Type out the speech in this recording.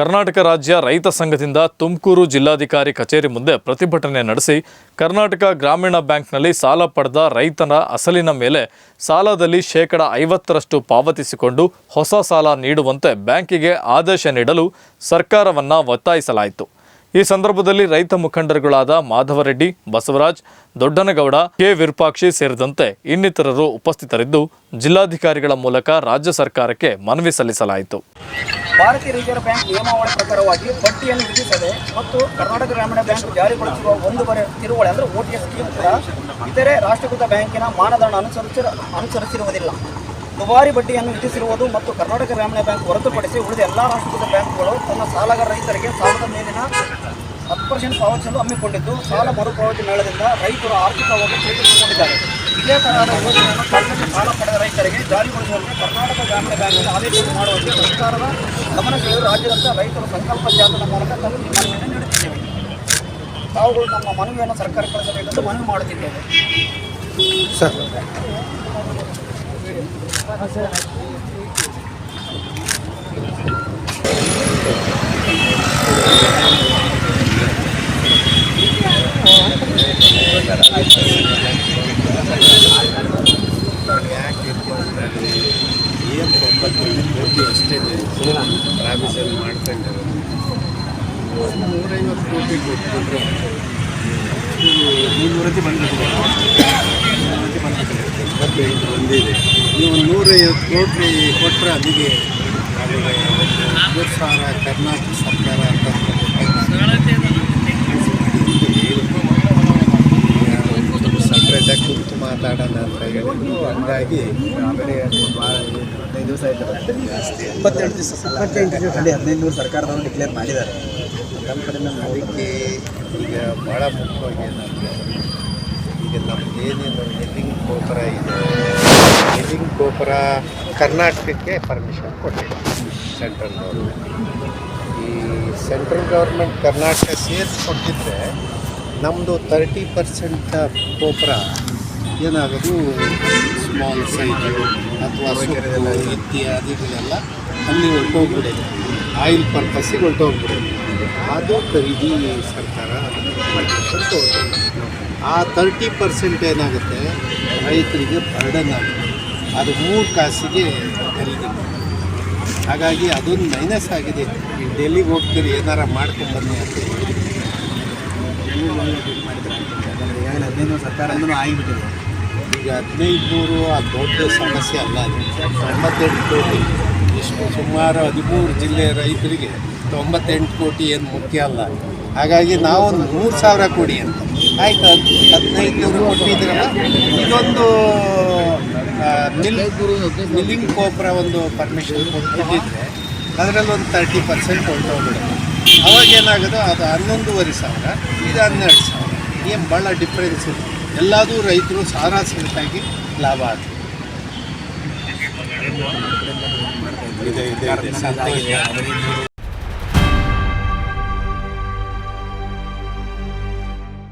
ಕರ್ನಾಟಕ ರಾಜ್ಯ ರೈತ ಸಂಘದಿಂದ ತುಮಕೂರು ಜಿಲ್ಲಾಧಿಕಾರಿ ಕಚೇರಿ ಮುಂದೆ ಪ್ರತಿಭಟನೆ ನಡೆಸಿ ಕರ್ನಾಟಕ ಗ್ರಾಮೀಣ ಬ್ಯಾಂಕ್ನಲ್ಲಿ ಸಾಲ ಪಡೆದ ರೈತನ ಅಸಲಿನ ಮೇಲೆ ಸಾಲದಲ್ಲಿ ಶೇಕಡ ಐವತ್ತರಷ್ಟು ಪಾವತಿಸಿಕೊಂಡು ಹೊಸ ಸಾಲ ನೀಡುವಂತೆ ಬ್ಯಾಂಕಿಗೆ ಆದೇಶ ನೀಡಲು ಸರ್ಕಾರವನ್ನ ಒತ್ತಾಯಿಸಲಾಯಿತು. ಈ ಸಂದರ್ಭದಲ್ಲಿ ರೈತ ಮುಖಂಡರುಗಳಾದ ಮಾಧವರೆಡ್ಡಿ, ಬಸವರಾಜ್, ದೊಡ್ಡನಗೌಡ, ಕೆ ವಿರೂಪಾಕ್ಷಿ ಸೇರಿದಂತೆ ಇನ್ನಿತರರು ಉಪಸ್ಥಿತರಿದ್ದು ಜಿಲ್ಲಾಧಿಕಾರಿಗಳ ಮೂಲಕ ರಾಜ್ಯ ಸರ್ಕಾರಕ್ಕೆ ಮನವಿ ಸಲ್ಲಿಸಲಾಯಿತು. ಭಾರತೀಯ ರಿಸರ್ವ್ ಬ್ಯಾಂಕ್ ನಿಯಮಾವಳಿ ಪ್ರಕಾರವಾಗಿ ಬಡ್ಡಿಯನ್ನು ವಿಧಿಸದೆ ಮತ್ತು ಕರ್ನಾಟಕ ಗ್ರಾಮೀಣ ಬ್ಯಾಂಕ್ ಜಾರಿಗೊಳಿಸಿರುವ ಒಂದೂವರೆ ತಿರುವಳಿ ಅಂದರೆ ಓ ಟಿ ಎಸ್ ಸ್ಕೀಮ್ ಕೂಡ ಇತರೆ ರಾಷ್ಟ್ರೀಕೃತ ಬ್ಯಾಂಕಿನ ಮಾನದಂಡ ಅನುಸರಿಸಿ ಅನುಸರಿಸಿರುವುದಿಲ್ಲ. ದುಬಾರಿ ಬಡ್ಡಿಯನ್ನು ವಿಧಿಸಿರುವುದು ಮತ್ತು ಕರ್ನಾಟಕ ಗ್ರಾಮೀಣ ಬ್ಯಾಂಕ್ ಹೊರತುಪಡಿಸಿ ಉಳಿದ ಎಲ್ಲ ರಾಷ್ಟ್ರೀಕೃತ ಬ್ಯಾಂಕ್ಗಳು ತನ್ನ ಸಾಲಗಾರ ರೈತರಿಗೆ ಸಾಲದ ಮೇಲಿನ ಹತ್ತು ಪರ್ಸೆಂಟ್ ಪಾವತಿಸಲು ಹಮ್ಮಿಕೊಂಡಿದ್ದು, ಸಾಲ ಮರುಪಾವತಿ ಮೇಳದಿಂದ ರೈತರು ಆರ್ಥಿಕವಾಗಿ ಚೇತರಿಸಿಕೊಂಡಿದ್ದಾರೆ. ಇದೇ ತರಹದ ಯೋಜನೆಯನ್ನು ಸಾಲ ರೈತರಿಗೆ ಜಾರಿಗೊಳಿಸುವಂತೆ ಕರ್ನಾಟಕ ಗ್ರಾಮೀಣ ಬ್ಯಾಂಕ್ ಆದೇಶ ಮಾಡುವಂತೆ ಸರ್ಕಾರದ ಗಮನ ಸೆಳೆದು ರಾಜ್ಯದಂತ ರೈತರ ಸಂಕಲ್ಪ ಜಾತನ ಮೂಲಕ ತಮ್ಮ ಮನವಿಯನ್ನು ನೀಡುತ್ತಿದ್ದೇವೆ ತಾವುಗಳು ನಮ್ಮ ಮನವಿಯನ್ನು ಸರ್ಕಾರ ಕಳಿಸಬೇಕೆಂದು ಮನವಿ ಮಾಡುತ್ತಿದ್ದೇವೆ. ಏನು ತೊಂಬತ್ತೇಳು ಕೋಟಿ ಅಷ್ಟೇ ಪ್ರಾವಿಷನ್ ಮಾಡ್ಕೊಂಡಿದ್ದಾರೆ ನೂರೈವತ್ತು ಕೋಟಿ ಕೊಟ್ಬಿಟ್ರೆ ಮುನ್ನೂರತಿ ಬಂದಿದೆ ಎಂಬತ್ತೈದು ಬಂದಿದೆ. ನೀವು ನೂರೈವತ್ತು ಕೋಟಿ ಕೊಟ್ಟರೆ ಅಲ್ಲಿಗೆ ಸಾವಿರ ಕರ್ನಾಟಕ ಸರ್ಕಾರ ಅಂತ ಅಂತ ಹೇಳಿದ್ರು ಹಂಗಾಗಿ ಹದಿನೈದು ದಿವಸ ಆಯ್ತು. ಇಪ್ಪತ್ತೆರಡು ದಿವಸ. ದಿವಸದಲ್ಲಿ ಹದಿನೈದು ನೂರು ಸರ್ಕಾರದವರು ಡಿಕ್ಲೇರ್ ಮಾಡಿದ್ದಾರೆ. ನಮ್ಮ ಕಡೆ ನಮ್ಮ ಅದಕ್ಕೆ ಈಗ ಭಾಳ ಮುಖ್ಯವಾಗಿ ಏನಂದರೆ ಈಗ ನಮ್ದು ಏನೇನು ನೆಲ್ಲಿಂಗ್ ಗೋಪುರ ಇದೆ ನೆಲ್ಲಿಂಗ್ ಗೋಪುರ ಕರ್ನಾಟಕಕ್ಕೆ ಪರ್ಮಿಷನ್ ಕೊಟ್ಟಿದೆ ಸೆಂಟ್ರಲ್ ಗೌರ್ಮೆಂಟ್ ಈ ಸೆಂಟ್ರಲ್ ಗೌರ್ಮೆಂಟ್ ಕರ್ನಾಟಕ ಸೇರಿಸಿ ಕೊಟ್ಟಿದ್ರೆ ನಮ್ಮದು ತರ್ಟಿ ಪರ್ಸೆಂಟ್ ಗೋಪುರ ಏನಾಗೋದು ಸ್ಮಾಲ್ ಸೈಜು ಅಥವಾ ಸೊಪ್ಪು ಇತ್ಯಾದಿಗಳೆಲ್ಲ ಅಲ್ಲಿ ಹೊರಟೋಗ್ಬಿಡುತ್ತೆ ಆಯಿಲ್ ಪರ್ಪಸ್ಸಿಗೆ ಹೊರಟೋಗ್ಬಿಡುತ್ತೆ ಅದು ಖರೀದಿ ಸರ್ಕಾರ ಅಂತ. ಆ ತರ್ಟಿ ಪರ್ಸೆಂಟ್ ಏನಾಗುತ್ತೆ? ರೈತರಿಗೆ ಬರ್ಡನ್ ಆಗುತ್ತೆ. ಅದು ಮೂರು ಕಾಸಿಗೆ ಖರೀದಿ. ಹಾಗಾಗಿ ಅದೊಂದು ಮೈನಸ್ ಆಗಿದೆ. ಈಗ ಡೆಲ್ಲಿಗೆ ಹೋಗ್ತೀರಿ, ಏನಾರ ಮಾಡ್ಕೊಂಬನ್ನಿ ಅಂತ ಹೇಳಿ ಏನಾದ್ರೂ ಹದಿನೈದು ಸರ್ಕಾರ ಆಗಿಬಿಟ್ಟಿದೆ. ಈಗ ಹದಿನೈದು ನೂರು ಅದು ದೊಡ್ಡ ಸಮಸ್ಯೆ ಅಲ್ಲ ತೊಂಬತ್ತೆಂಟು ಕೋಟಿ. ಇಷ್ಟು ಸುಮಾರು ಹದಿಮೂರು ಜಿಲ್ಲೆಯ ರೈತರಿಗೆ ತೊಂಬತ್ತೆಂಟು ಕೋಟಿ ಏನು ಮುಖ್ಯ ಅಲ್ಲ. ಹಾಗಾಗಿ ನಾವೊಂದು ಮೂರು ಸಾವಿರ ಕೊಡಿ ಅಂತ. ಆಯ್ತು ಹದ್ ಹದಿನೈದು ನೂರು ಕೊಟ್ಟಿದ್ರಲ್ಲ ಇದೊಂದು ಮಿಲ್, ಮಿಲ್ಲಿಂಗ್ ಗೋಪುರ ಒಂದು ಪರ್ಮಿಷನ್ ಕೊಟ್ಟಿದ್ದರೆ ಅದರಲ್ಲಿ ಒಂದು ತರ್ಟಿ ಪರ್ಸೆಂಟ್ ಹೊರಟೋಗ್ಬಿಡುತ್ತೆ ಅವಾಗ ಏನಾಗೋದು ಅದು ಹನ್ನೊಂದುವರೆ ಸಾವಿರ, ಇದು ಹನ್ನೆರಡು ಸಾವಿರ. ಏನು ಭಾಳ ಡಿಫ್ರೆನ್ಸ್ ಇದೆ ಎಲ್ಲದೂ ರೈತರು ಸಾರಾಸಗಟಾಗಿ ಲಾಭ ಆಗ್ತದೆ. ಇದೆ ಇದೆ